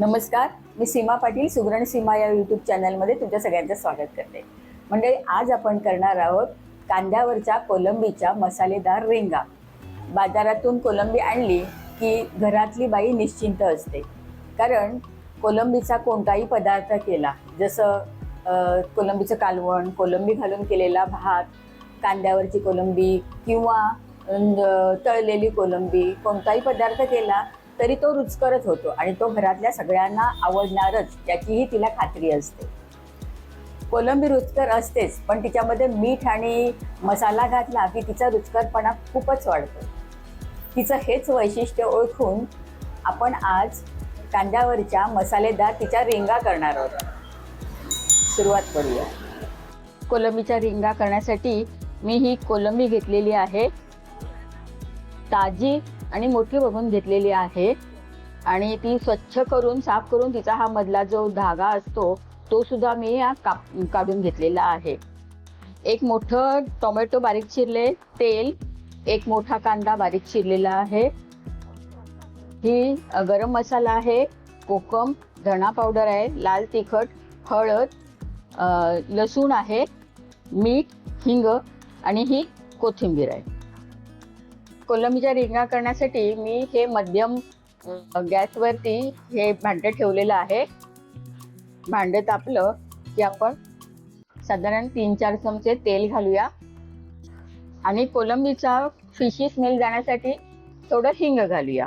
नमस्कार मी सीमा पाटील सुगरण सीमा या यूट्यूब चॅनलमध्ये तुमच्या सगळ्यांचं स्वागत करते. म्हणजे आज आपण करणार आहोत कांद्यावरच्या कोलंबीच्या मसालेदार रेंगा. बाजारातून कोलंबी आणली की घरातली बाई निश्चिंत असते. कारण कोलंबीचा कोणताही पदार्थ केला जसं कोलंबीचं कालवण कोलंबी घालून केलेला भात कांद्यावरची कोलंबी किंवा तळलेली कोलंबी कोणताही पदार्थ केला तरी तो रुचकरच होतो आणि तो घरातल्या सगळ्यांना आवडणारच याचीही तिला खात्री असते. कोलंबी रुचकर असतेच पण तिच्यामध्ये मीठ आणि मसाला घातला की तिचा रुचकरपणा खूपच वाढतो. तिचं हेच वैशिष्ट्य ओळखून आपण आज कांद्यावरच्या मसालेदार तिच्या रिंगा करणार आहोत. सुरुवात करूया. कोलंबीच्या रिंगा करण्यासाठी मी ही कोलंबी घेतलेली आहे. ताजी आणि मोठी बघून घेतलेली आहे. आणि ती स्वच्छ करून साफ करून तिचा हा मधला जो धागा असतो तो सुद्धा मी या काप काढून घेतलेला आहे. एक मोठं टोमॅटो बारीक चिरले तेल एक मोठा कांदा बारीक चिरलेला आहे. ही गरम मसाला आहे कोकम धणा पावडर आहे लाल तिखट हळद लसूण आहे मीठ हिंग आणि ही कोथिंबीर आहे. कोलंबीच्या रिंगा करण्यासाठी मी हे मध्यम गॅसवरती हे भांडं ठेवलेलं आहे. भांडं तापलं की आपण साधारण तीन चार चमचे तेल घालूया. आणि कोलंबीचा फिशी स्मेल जाण्यासाठी थोडं हिंग घालूया.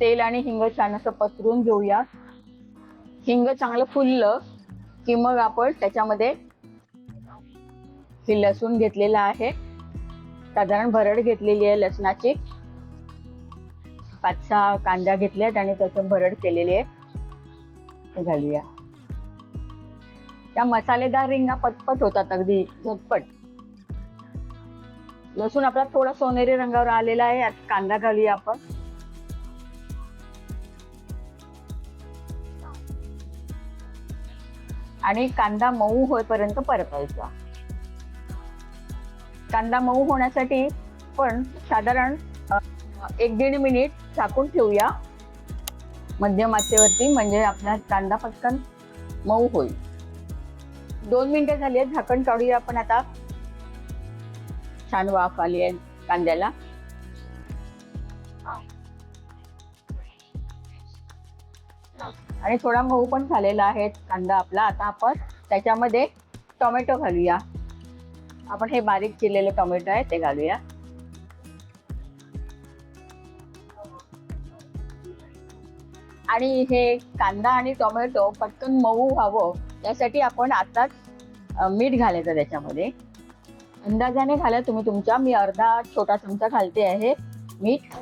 तेल आणि हिंग छान असं पसरून घेऊया. हिंग चांगलं फुललं की मग आपण त्याच्यामध्ये हे लसूण घेतलेलं आहे. साधारण भरड घेतलेली आहे लसणाची. पाच सहा कांदा घेतल्यात आणि त्याचं भरड केलेली आहे. ते घालूया. त्या मसालेदार रिंगा पटपट होतात अगदी झटपट. लसूण आपला थोडा सोनेरी रंगावर आलेला आहे कांदा घालूया आपण. आणि कांदा मऊ होईपर्यंत परतायचा. कांदा मऊ होण्यासाठी पण साधारण एक दीड मिनिट झाकून ठेवूया. मध्यम आचेवरती म्हणजे आपला कांदा पटकन मऊ होईल. दोन मिनिटं झाली आहेत झाकण काढूया आपण आता. छान वाफ आली आहे कांद्याला. आणि थोडा मऊ पण झालेला आहे कांदा आपला. आता आपण त्याच्यामध्ये टोमॅटो घालूया. आपण हे बारीक चिरलेले टोमॅटो आहे ते घालूया. आणि हे कांदा आणि टोमॅटो पटकन मऊ व्हावं त्यासाठी आपण आताच मीठ घालायचं त्याच्यामध्ये. अंदाजाने घाला तुम्ही तुमच्या मी अर्धा छोटा चमचा घालते आहे मीठ.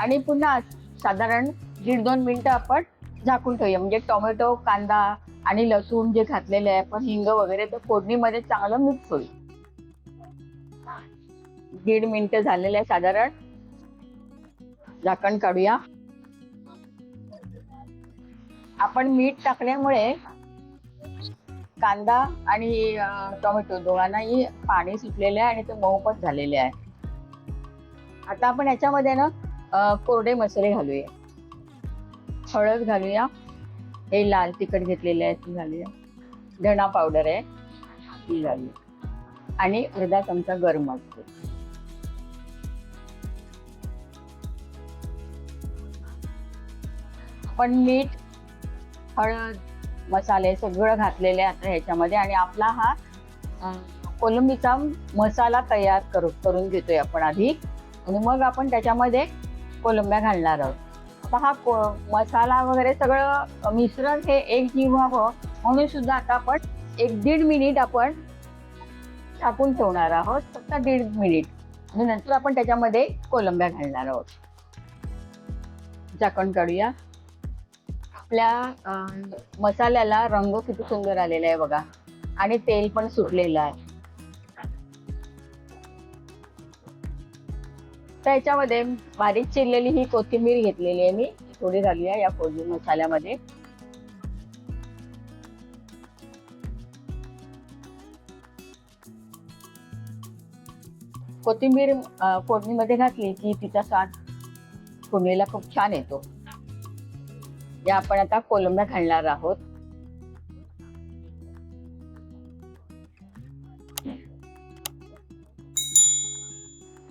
आणि पुन्हा साधारण दीड दोन मिनिटं आपण झाकून ठेवूया. म्हणजे टोमॅटो कांदा आणि लसूण जे घातलेले आहे पण हिंग वगैरे ते फोडणीमध्ये चांगलं मिक्स होईल. दीड मिनिट झालेले आहे साधारण. झाकण काढूया. आपण मीठ टाकल्यामुळे कांदा आणि टोमॅटो दोघांनाही पाणी सुटलेले आहे आणि ते मऊ पण झालेले आहे. आता आपण याच्यामध्ये ना कोरडे मसाले घालूया. हळद घालूया. हे लाल तिखट घेतलेले आहे ती घालूया. धणा पावडर आहे ती घालूया. आणि अर्धा चमचा गरम असतो पण मीठ हळद मसाले सगळं घातलेले आता ह्याच्यामध्ये. आणि आपला हा कोलंबीचा मसाला तयार करू करून घेतोय आपण आधी. आणि मग आपण त्याच्यामध्ये कोलंब्या घालणार आहोत. आता हा को मसाला वगैरे सगळं मिश्रण हे एक जीव व्हावं म्हणून सुद्धा आता आपण एक दीड मिनिट आपण टाकून ठेवणार आहोत. फक्त दीड मिनिट. आणि नंतर आपण त्याच्यामध्ये कोलंब्या घालणार आहोत. झाकण काढूया. आपल्या मसाल्याला रंग किती सुंदर आलेला आहे बघा. आणि तेल पण सुटलेलं आहे. तर याच्यामध्ये बारीक चिरलेली ही कोथिंबीर घेतलेली आहे मी. थोडी घालूया या फोडणी मसाल्यामध्ये. कोथिंबीर फोडणीमध्ये घातली की तिचा स्वाद फोडणीला खूप छान येतो. या आपण आता कोलंब्या घालणार आहोत.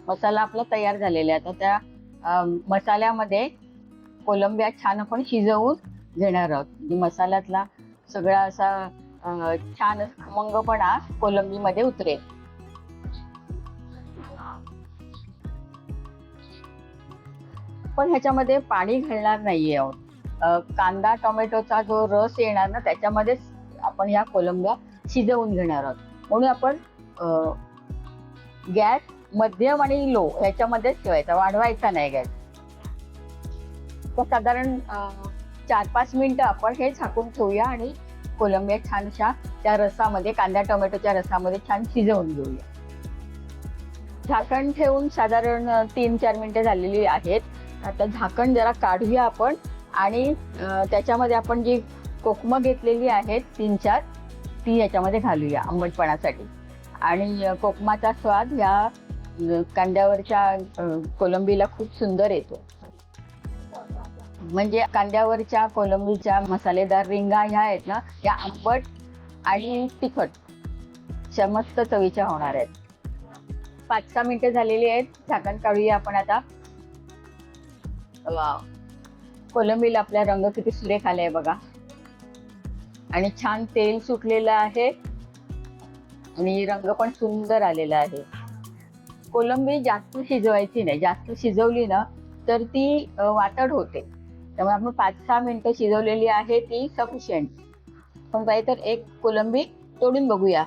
मसाला आपला तयार झालेला आहे. आता त्या मसाल्यामध्ये कोलंब्या छान आपण शिजवून घेणार आहोत. म्हणजे मसाल्यातला सगळा असा छान खमंगपणा कोलंबीमध्ये उतरेल. पण ह्याच्यामध्ये पाणी घालणार नाहीये आहोत. कांदा टोमॅटोचा जो रस येणार ना त्याच्यामध्येच आपण या कोलंब्या शिजवून घेणार आहोत. म्हणून आपण गॅस मध्यम आणि लो ह्याच्यामध्येच ठेवायचा वाढवायचा नाही गॅस तर साधारण चार पाच मिनिटं आपण हे झाकून ठेवूया आणि कोलंबिया छानशा त्या रसामध्ये कांदा टोमॅटोच्या रसामध्ये छान शिजवून घेऊया. झाकण ठेवून साधारण तीन चार मिनिटं झालेली आहेत. आता झाकण जरा काढूया आपण आणि त्याच्यामध्ये आपण जी कोकमं घेतलेली आहेत तीन चार ती याच्यामध्ये घालूया आंबटपणासाठी. आणि कोकमाचा स्वाद ह्या कांद्यावरच्या कोलंबीला खूप सुंदर येतो. म्हणजे कांद्यावरच्या कोलंबीच्या मसालेदार रिंगा ह्या आहेत ना या आंबट आणि तिखट अशा मस्त चवीच्या होणार आहेत. पाच सहा मिनिटं झालेली आहेत झाकण काढूया आपण आता. वा कोलंबीला आपला रंग किती सुरेख आलाय बघा. आणि छान तेल सुटलेलं आहे. आणि रंग पण सुंदर आलेला आहे. कोलंबी जास्त शिजवायची नाही. जास्त शिजवली ना तर ती वाटड वातड होते. त्यामुळे आपण पाच सहा मिनिटं शिजवलेली आहे ती सफिशियंट पण पाहिजे तर एक कोलंबी तोडून बघूया.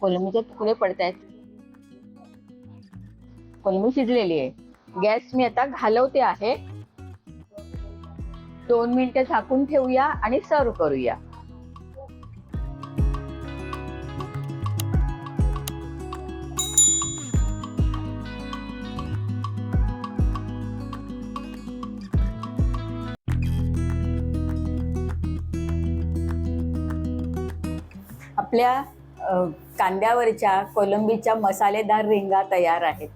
कोलंबीचे तुकडे पडतायत. कोलंबी शिजलेली आहे. गॅस मी आता घालवते आहे. दोन मिनिटं झाकून ठेवूया आणि सर्व करूया. आपल्या कांद्यावरच्या कोलंबीच्या मसालेदार रिंगा तयार आहेत.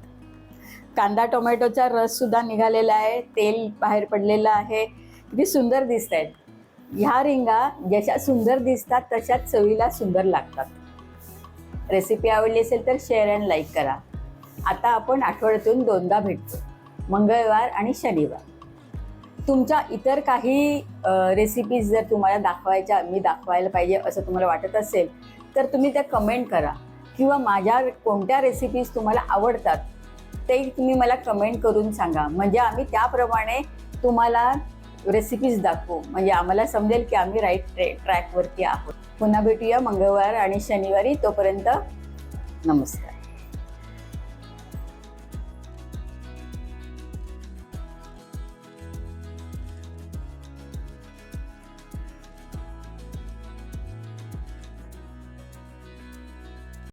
कांदा टोमॅटोचा रस सुद्धा निघालेला आहे तेल बाहेर पडलेलं आहे. किती सुंदर दिसत आहेत ह्या रिंगा जशा सुंदर दिसतात तशाच चवीला सुंदर लागतात. रेसिपी आवडली असेल तर शेअर अँड लाईक करा. आता आपण आठवड्यातून दोनदा भेटतो. मंगळवार आणि शनिवार. तुमच्या इतर काही रेसिपीज जर तुम्हाला दाखवायच्या मी दाखवायला पाहिजे असं तुम्हाला वाटत असेल तर तुम्ही त्या कमेंट करा. किंवा माझ्या कोणत्या रेसिपीज तुम्हाला आवडतात ते तुम्ही मला कमेंट करून सांगा. म्हणजे आम्ही त्याप्रमाणे तुम्हाला रेसिपीज दाखवू. म्हणजे आम्हाला समजेल की आम्ही राईट ट्रे ट्रॅकवरती आहोत. पुन्हा भेटूया मंगळवार आणि शनिवारी तोपर्यंत नमस्कार.